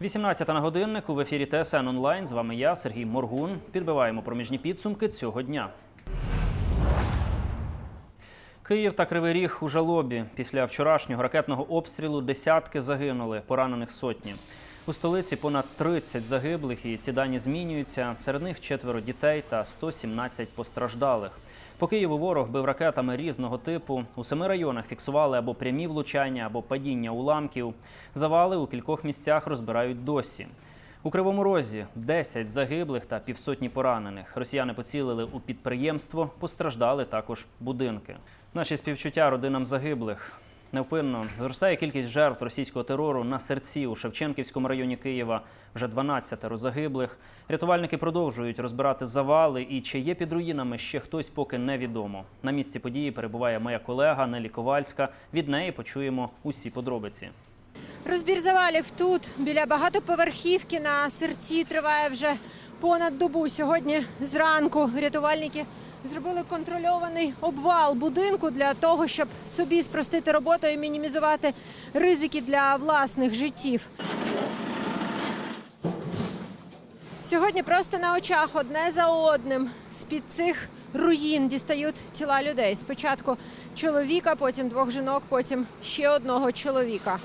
18 на годиннику в ефірі ТСН онлайн. З вами я, Сергій Моргун. Підбиваємо проміжні підсумки цього дня. Київ та Кривий Ріг у жалобі. Після вчорашнього ракетного обстрілу десятки загинули, поранених сотні. У столиці понад 30 загиблих, і ці дані змінюються. Серед них четверо дітей та 117 постраждалих. По Києву ворог бив ракетами різного типу. У семи районах фіксували або прямі влучання, або падіння уламків. Завали у кількох місцях розбирають досі. У Кривому Розі 10 загиблих та півсотні поранених. Росіяни поцілили у підприємство, постраждали також будинки. Наші співчуття родинам загиблих. Невпинно зростає кількість жертв російського терору на серці у Шевченківському районі Києва. Вже 12 загиблих. Рятувальники продовжують розбирати завали і чи є під руїнами ще хтось, поки невідомо. На місці події перебуває моя колега Нелі Ковальська. Від неї почуємо усі подробиці. Розбір завалів тут, біля багатоповерхівки на серці триває вже понад добу. Сьогодні зранку рятувальники зробили контрольований обвал будинку для того, щоб собі спростити роботу і мінімізувати ризики для власних життів. Сьогодні просто на очах одне за одним з-під цих руїн дістають тіла людей. Спочатку чоловіка, потім двох жінок, потім ще одного чоловіка.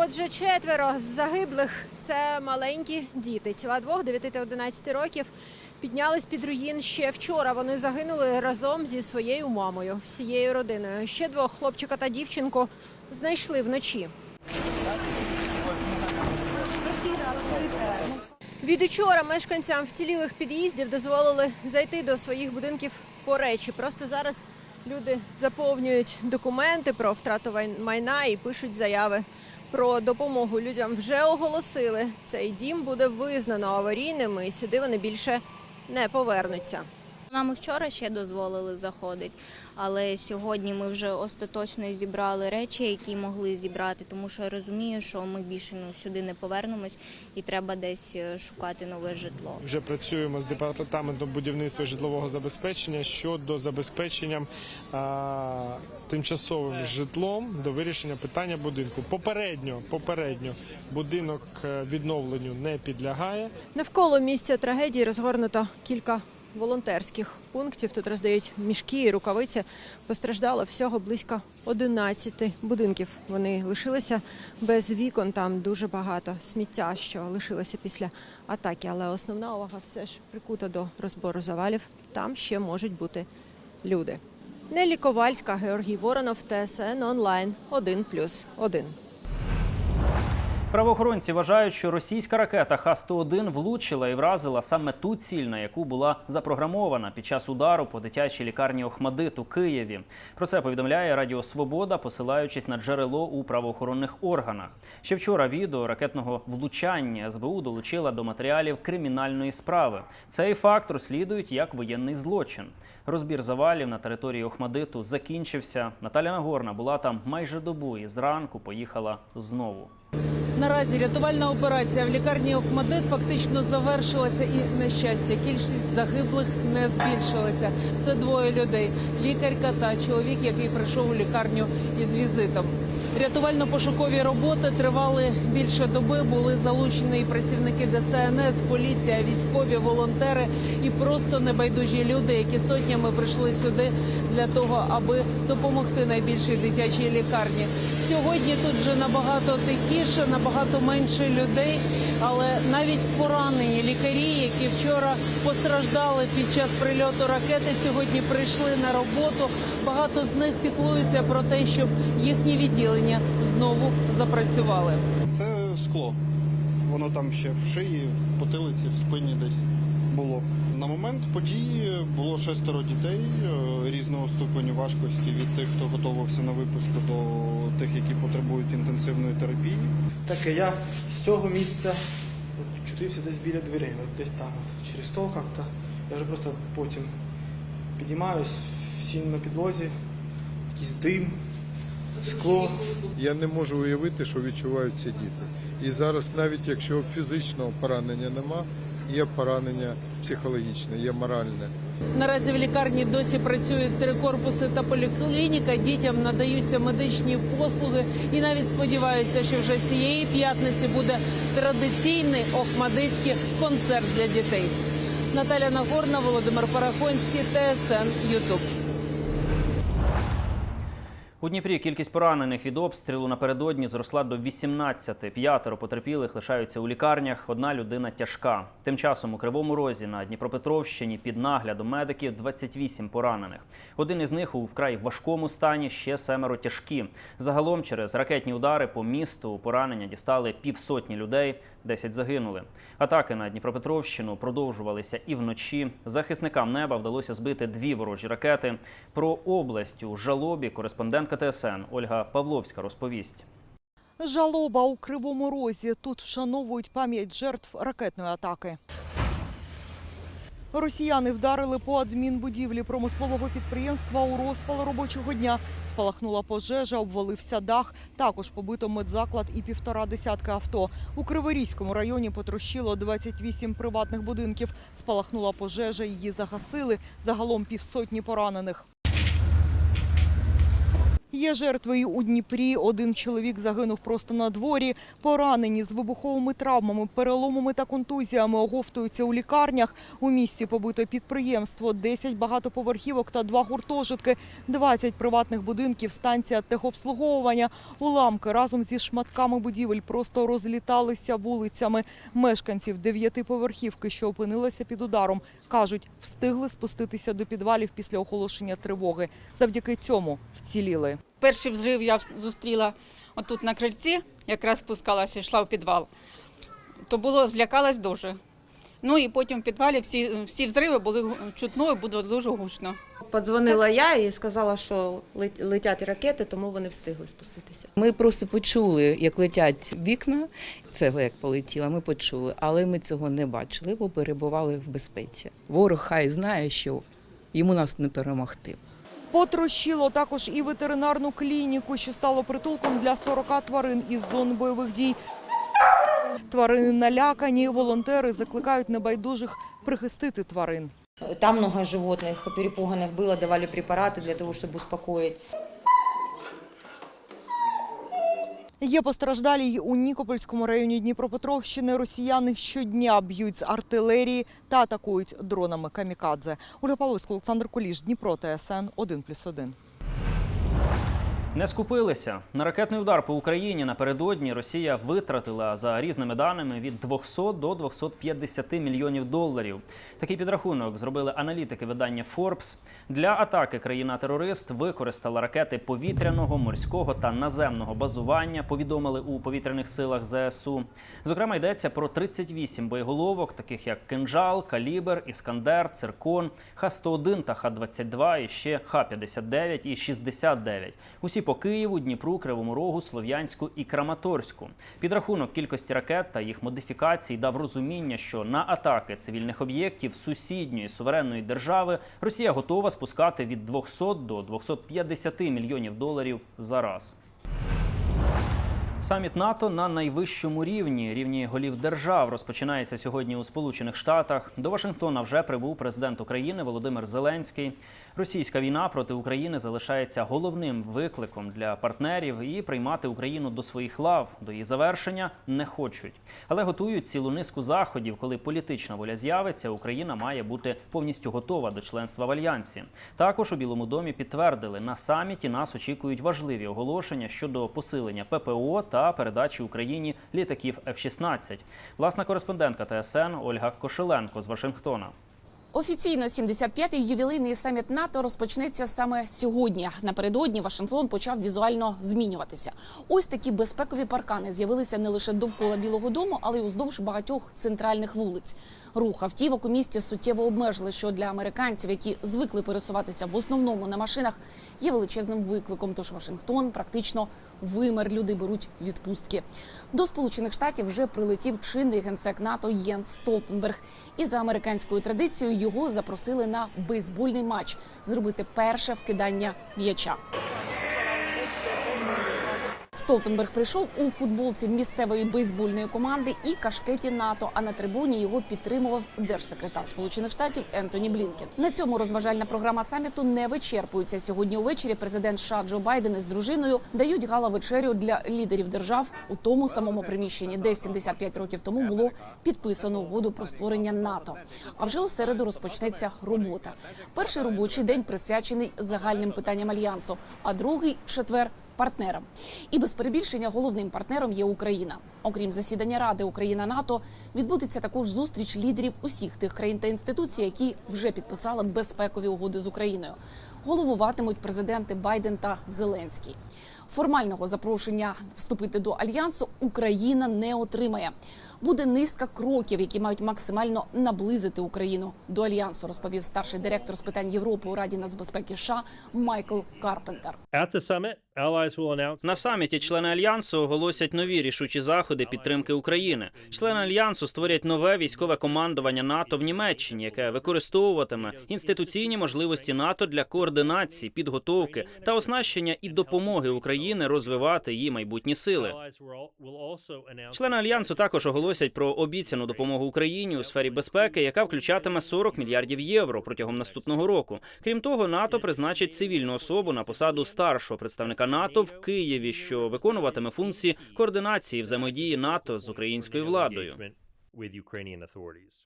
Отже, четверо з загиблих це маленькі діти. Тіла двох 9 та 11 років піднялись під руїн ще вчора. Вони загинули разом зі своєю мамою, всією родиною. Ще двох хлопчика та дівчинку знайшли вночі. Від учора мешканцям вцілілих під'їздів дозволили зайти до своїх будинків по речі. Просто зараз люди заповнюють документи про втрату майна і пишуть заяви про допомогу. Людям вже оголосили, цей дім буде визнано аварійним і сюди вони більше не повернуться. Нам і вчора ще дозволили заходити, але сьогодні ми вже остаточно зібрали речі, які могли зібрати, тому що я розумію, що ми більше ну, сюди не повернемось і треба десь е, шукати нове житло. Вже працюємо з департаментом будівництва житлового забезпечення щодо забезпечення а, тимчасовим житлом до вирішення питання будинку. Попередньо, попередньо будинок е, відновленню не підлягає. Навколо місця трагедії розгорнуто кілька волонтерських пунктів. Тут роздають мішки і рукавиці. Постраждало всього близько 11 будинків. Вони лишилися без вікон. Там дуже багато сміття, що лишилося після атаки. Але основна увага все ж прикута до розбору завалів. Там ще можуть бути люди. Нелі Ковальська, Георгій Воронов, ТСН онлайн 1+,1. Правоохоронці вважають, що російська ракета Х-101 влучила і вразила саме ту ціль, на яку була запрограмована під час удару по дитячій лікарні Охмадит у Києві. Про це повідомляє Радіо Свобода, посилаючись на джерело у правоохоронних органах. Ще вчора відео ракетного влучання СБУ долучила до матеріалів кримінальної справи. Цей факт розслідують як воєнний злочин. Розбір завалів на території Охмадиту закінчився. Наталя Нагорна була там майже добу і зранку поїхала знову. Наразі рятувальна операція в лікарні Охмадит фактично завершилася і на щастя, кількість загиблих не збільшилася. Це двоє людей: лікарка та чоловік, який прийшов у лікарню із візитом. Рятувально-пошукові роботи тривали більше доби. Були залучені і працівники ДСНС, поліція, військові, волонтери і просто небайдужі люди, які сотнями прийшли сюди для того, аби допомогти найбільшій дитячій лікарні. Сьогодні тут вже набагато тихіше, набагато менше людей, але навіть поранені лікарі, які вчора постраждали під час прильоту ракети, сьогодні прийшли на роботу. Багато з них піклуються про те, щоб їхні відділення знову запрацювали. Це скло. Воно там ще в шиї, в потилиці, в спині десь було. На момент події було шестеро дітей е, різного ступеню важкості від тих, хто готувався на випуск, до тих, які потребують інтенсивної терапії. Так я з цього місця от, чутився десь біля дверей, от десь там, от, через то як-то. Я вже просто потім підіймаюсь, всі на підлозі, якийсь дим, скло. Я не можу уявити, що відчувають ці діти. І зараз, навіть якщо фізичного поранення нема, є поранення психологічне, є моральне. Наразі в лікарні досі працюють три корпуси та поліклініка. Дітям надаються медичні послуги і навіть сподіваються, що вже цієї п'ятниці буде традиційний охмадицький концерт для дітей. Наталя Нагорна, Володимир Парахонський, ТСН Ютуб. У Дніпрі кількість поранених від обстрілу напередодні зросла до 18. П'ятеро потерпілих лишаються у лікарнях. Одна людина тяжка. Тим часом у Кривому Розі на Дніпропетровщині під наглядом медиків 28 поранених. Один із них у вкрай важкому стані, ще семеро тяжкі. Загалом через ракетні удари по місту поранення дістали півсотні людей. 10 загинули. Атаки на Дніпропетровщину продовжувалися і вночі. Захисникам неба вдалося збити дві ворожі ракети. Про область у жалобі кореспондентка ТСН Ольга Павловська розповість. Жалоба у Кривому Розі. Тут вшановують пам'ять жертв ракетної атаки. Росіяни вдарили по адмінбудівлі промислового підприємства у розпал робочого дня. Спалахнула пожежа, обвалився дах. Також побито медзаклад і півтора десятка авто. У Криворізькому районі потрощило 28 приватних будинків. Спалахнула пожежа, її загасили. Загалом півсотні поранених. Є жертви у Дніпрі. Один чоловік загинув просто на дворі. Поранені з вибуховими травмами, переломами та контузіями оговтуються у лікарнях. У місті побито підприємство, 10 багатоповерхівок та два гуртожитки, 20 приватних будинків, станція техобслуговування. Уламки разом зі шматками будівель просто розліталися вулицями. Мешканців дев'ятиповерхівки, що опинилися під ударом, кажуть, встигли спуститися до підвалів після оголошення тривоги. Завдяки цьому вціліли. Перший взрив я зустріла отут на крильці, якраз спускалася, йшла в підвал. То було злякалась дуже. Ну і потім в підвалі всі, всі взриви були чутно і було дуже гучно. Подзвонила я і сказала, що летять ракети, тому вони встигли спуститися. Ми просто почули, як летять вікна, цегла як полетіла, ми почули, але ми цього не бачили, бо перебували в безпеці. Ворог хай знає, що йому нас не перемогти. Потрощило також і ветеринарну клініку, що стало притулком для 40 тварин із зон бойових дій. Тварини налякані, волонтери закликають небайдужих прихистити тварин. Там много животных перепуганных было, давали препараты для того, чтобы успокоить. Є постраждалі й у Нікопольському районі Дніпропетровщини. Росіяни щодня б'ють з артилерії та атакують дронами камікадзе. Ольга Павловська, Олександр Куліш, Дніпро, ТСН 1+,1. Не скупилися на ракетний удар по Україні. Напередодні Росія витратила за різними даними від 200 до 250 мільйонів доларів. Такий підрахунок зробили аналітики видання Forbes. Для атаки країна-терорист використала ракети повітряного, морського та наземного базування. Повідомили у повітряних силах ЗСУ. Зокрема, йдеться про 38 боєголовок, таких як кинжал, калібр, іскандер, циркон, Х-101 та Х-22, і ще Х-59 і 69. Усі по Києву, Дніпру, Кривому Рогу, Слов'янську і Краматорську. Підрахунок кількості ракет та їх модифікацій дав розуміння, що на атаки цивільних об'єктів сусідньої суверенної держави Росія готова спускати від 200 до 250 мільйонів доларів за раз. Саміт НАТО на найвищому рівні рівні голів держав розпочинається сьогодні у Сполучених Штатах. До Вашингтона вже прибув президент України Володимир Зеленський. Російська війна проти України залишається головним викликом для партнерів і приймати Україну до своїх лав до її завершення не хочуть, але готують цілу низку заходів. Коли політична воля з'явиться, Україна має бути повністю готова до членства в альянсі. Також у Білому домі підтвердили на саміті нас очікують важливі оголошення щодо посилення ППО та передачі Україні літаків F-16. Власна кореспондентка ТСН Ольга Кошеленко з Вашингтона. Офіційно 75-й ювілейний саміт НАТО розпочнеться саме сьогодні. Напередодні Вашингтон почав візуально змінюватися. Ось такі безпекові паркани з'явилися не лише довкола Білого Дому, але й уздовж багатьох центральних вулиць. Рух автівок у місті суттєво обмежили, що для американців, які звикли пересуватися в основному на машинах, є величезним викликом. Тож Вашингтон практично вимер. Люди беруть відпустки. До Сполучених Штатів вже прилетів чинний генсек НАТО Єнс Столтенберг. І за американською традицією його запросили на бейсбольний матч зробити перше вкидання м'яча. Столтенберг прийшов у футболці місцевої бейсбольної команди і кашкеті НАТО. А на трибуні його підтримував держсекретар Сполучених Штатів Ентоні Блінкен. На цьому розважальна програма саміту не вичерпується. Сьогодні увечері президент США Джо Байден із дружиною дають гала вечерю для лідерів держав у тому самому приміщенні, де 75 років тому було підписано угоду про створення НАТО. А вже у середу розпочнеться робота. Перший робочий день присвячений загальним питанням альянсу, а другий четвер партнерам. І без перебільшення головним партнером є Україна. Окрім засідання Ради Україна НАТО, відбудеться також зустріч лідерів усіх тих країн та інституцій, які вже підписали безпекові угоди з Україною. Головуватимуть президенти Байден та Зеленський. Формального запрошення вступити до альянсу Україна не отримає. Буде низка кроків, які мають максимально наблизити Україну до альянсу, розповів старший директор з питань Європи у Раді нацбезпеки США Майкл Карпентер. На саміті члени альянсу оголосять нові рішучі заходи підтримки України. Члени альянсу створять нове військове командування НАТО в Німеччині, яке використовуватиме інституційні можливості НАТО для координації, підготовки та оснащення і допомоги України розвивати її майбутні сили. Члени альянсу також оголосять про обіцяну допомогу Україні у сфері безпеки, яка включатиме 40 мільярдів євро протягом наступного року. Крім того, НАТО призначить цивільну особу на посаду старшого представника НАТО в Києві, що виконуватиме функції координації взаємодії НАТО з українською владою.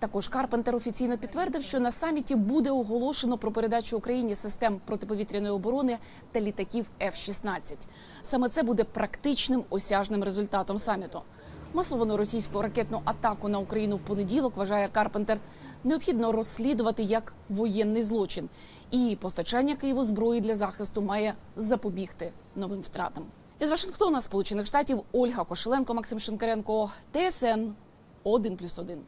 Також Карпентер офіційно підтвердив, що на саміті буде оголошено про передачу Україні систем протиповітряної оборони та літаків F-16. Саме це буде практичним осяжним результатом саміту. Масовану російську ракетну атаку на Україну в понеділок вважає Карпентер необхідно розслідувати як воєнний злочин, і постачання Києву зброї для захисту має запобігти новим втратам. Із Вашингтона, Сполучених Штатів, Ольга Кошеленко, Максим Шинкаренко, ТСН 1+,1.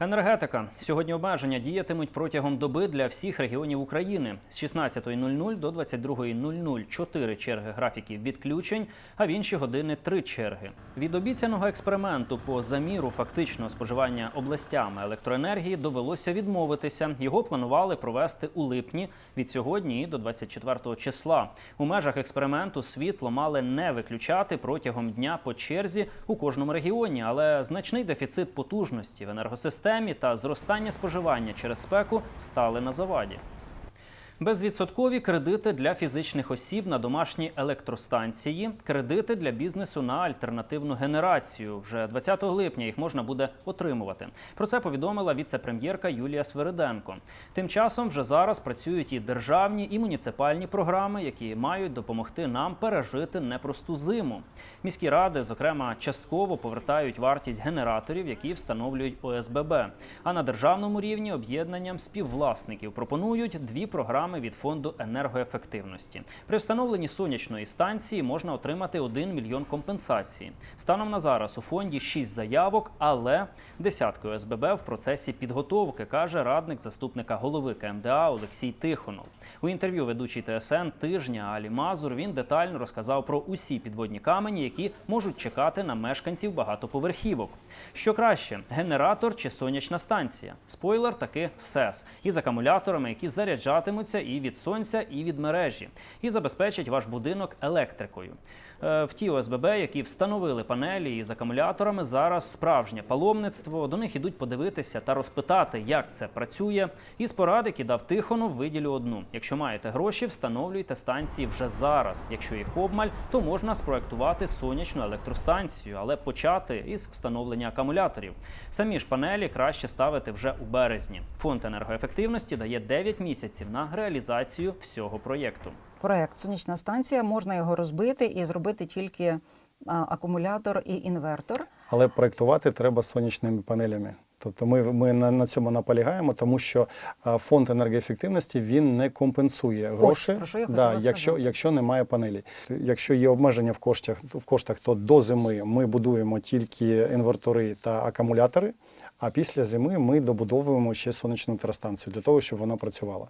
Енергетика сьогодні обмеження діятимуть протягом доби для всіх регіонів України з 16.00 до 22.00 чотири черги графіків відключень, а в інші години три черги. Від обіцяного експерименту по заміру фактичного споживання областями електроенергії довелося відмовитися. Його планували провести у липні від сьогодні і до 24 числа. У межах експерименту світло мали не виключати протягом дня по черзі у кожному регіоні, але значний дефіцит потужності в енергосистемі та зростання споживання через спеку стали на заваді. Безвідсоткові кредити для фізичних осіб на домашні електростанції, кредити для бізнесу на альтернативну генерацію. Вже 20 липня їх можна буде отримувати. Про це повідомила віце-прем'єрка Юлія Свериденко. Тим часом вже зараз працюють і державні, і муніципальні програми, які мають допомогти нам пережити непросту зиму. Міські ради, зокрема, частково повертають вартість генераторів, які встановлюють ОСББ. А на державному рівні об'єднанням співвласників пропонують дві програми від фонду енергоефективності. При встановленні сонячної станції можна отримати 1 мільйон компенсації. Станом на зараз у фонді 6 заявок, але десятки ОСББ в процесі підготовки, каже радник заступника голови КМДА Олексій Тихонов. У інтерв'ю ведучий ТСН тижня Алі Мазур він детально розказав про усі підводні камені, які можуть чекати на мешканців багатоповерхівок. Що краще, генератор чи сонячна станція? Спойлер таки СЕС із акумуляторами, які заряджатимуться і від сонця, і від мережі, і забезпечать ваш будинок електрикою. Е, В ті ОСББ, які встановили панелі із акумуляторами, зараз справжнє паломництво. До них ідуть подивитися та розпитати, як це працює. Із порад, які дав Тихонов, виділю одну. Якщо маєте гроші, встановлюйте станції вже зараз. Якщо їх обмаль, то можна спроектувати сонячну електростанцію, але почати із встановлення акумуляторів. Самі ж панелі краще ставити вже у березні. Фонд енергоефективності дає 9 місяців на реалізацію всього проєкту. Проект сонячна станція, можна його розбити і зробити тільки акумулятор і інвертор. Але проектувати треба сонячними панелями. Тобто ми, ми на, на цьому наполягаємо, тому що а, фонд енергоефективності він не компенсує гроші, про що я да, якщо, якщо немає панелей. Якщо є обмеження в коштах, в коштах, то до зими ми будуємо тільки інвертори та акумулятори, а після зими ми добудовуємо ще сонячну електростанцію для того, щоб вона працювала.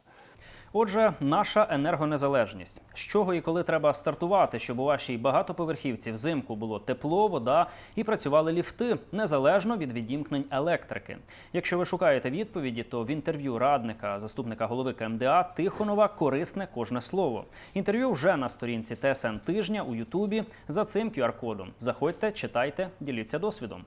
Отже, наша енергонезалежність. З чого і коли треба стартувати, щоб у вашій багатоповерхівці взимку було тепло, вода і працювали ліфти незалежно від відімкнень електрики. Якщо ви шукаєте відповіді, то в інтерв'ю радника заступника голови КМДА Тихонова корисне кожне слово. Інтерв'ю вже на сторінці ТСН тижня у Ютубі за цим QR-кодом. Заходьте, читайте, діліться досвідом.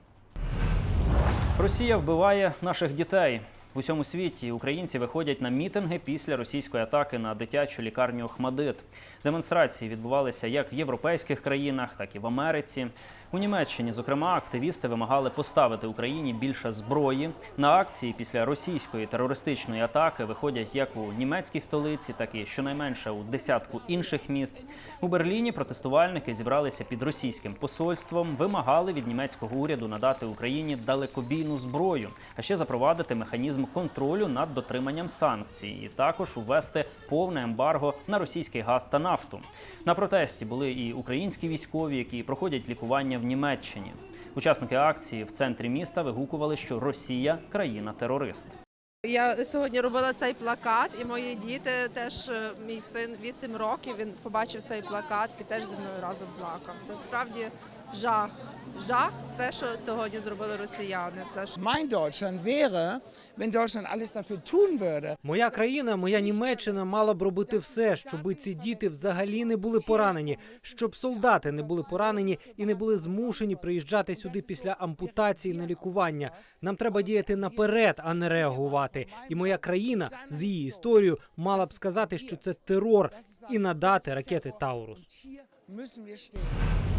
Росія вбиває наших дітей. В усьому світі українці виходять на мітинги після російської атаки на дитячу лікарню Охмадит. Демонстрації відбувалися як в європейських країнах, так і в Америці. У Німеччині, зокрема, активісти вимагали поставити Україні більше зброї. На акції після російської терористичної атаки виходять як у німецькій столиці, так і щонайменше у десятку інших міст. У Берліні протестувальники зібралися під російським посольством, вимагали від німецького уряду надати Україні далекобійну зброю, а ще запровадити механізм контролю над дотриманням санкцій, і також увести повне ембарго на російський газ та нафту. На протесті були і українські військові, які проходять лікування в Німеччині. Учасники акції в центрі міста вигукували, що Росія країна-терорист. Я сьогодні робила цей плакат, і мої діти теж е, мій син 8 років. Він побачив цей плакат і теж зі мною разом плакав. Це справді жах. Жах, це що сьогодні зробили росіяни. Це ж Mein Deutschland wäre, wenn Deutschland alles dafür tun würde. Моя країна, моя Німеччина мала б робити все, щоб ці діти взагалі не були поранені, щоб солдати не були поранені і не були змушені приїжджати сюди після ампутації на лікування. Нам треба діяти наперед, а не реагувати. І моя країна з її історією мала б сказати, що це терор, і надати ракети Таурус. Müssen wir stehen.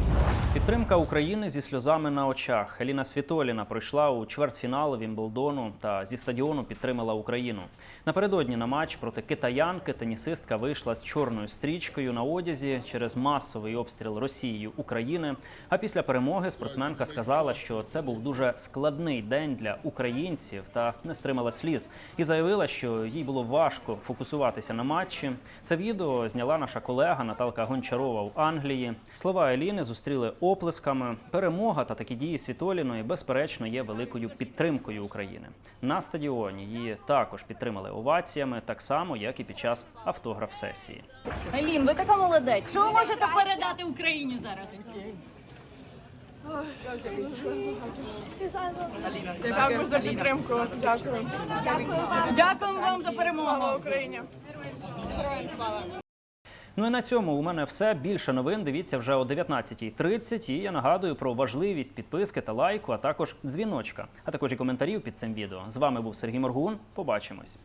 Підтримка України зі сльозами на очах. Еліна Світоліна пройшла у чвертьфінал Вімблдону та зі стадіону підтримала Україну. Напередодні на матч проти китаянки тенісистка вийшла з чорною стрічкою на одязі через масовий обстріл Росією України. А після перемоги спортсменка сказала, що це був дуже складний день для українців та не стримала сліз. І заявила, що їй було важко фокусуватися на матчі. Це відео зняла наша колега Наталка Гончарова в Англії. Слова Еліни зустріли оплесками. Перемога та такі дії Світоліної, безперечно, є великою підтримкою України. На стадіоні її також підтримали оваціями, так само як і під час автограф-сесії. Елін, ви така молодець. Що ви можете передати Україні зараз? Дякую за підтримку. Дякую. Дякуємо вам за перемогу. Україні. Ну і на цьому у мене все. Більше новин дивіться вже о 19.30. І я нагадую про важливість підписки та лайку, а також дзвіночка, а також і коментарів під цим відео. З вами був Сергій Моргун. Побачимось.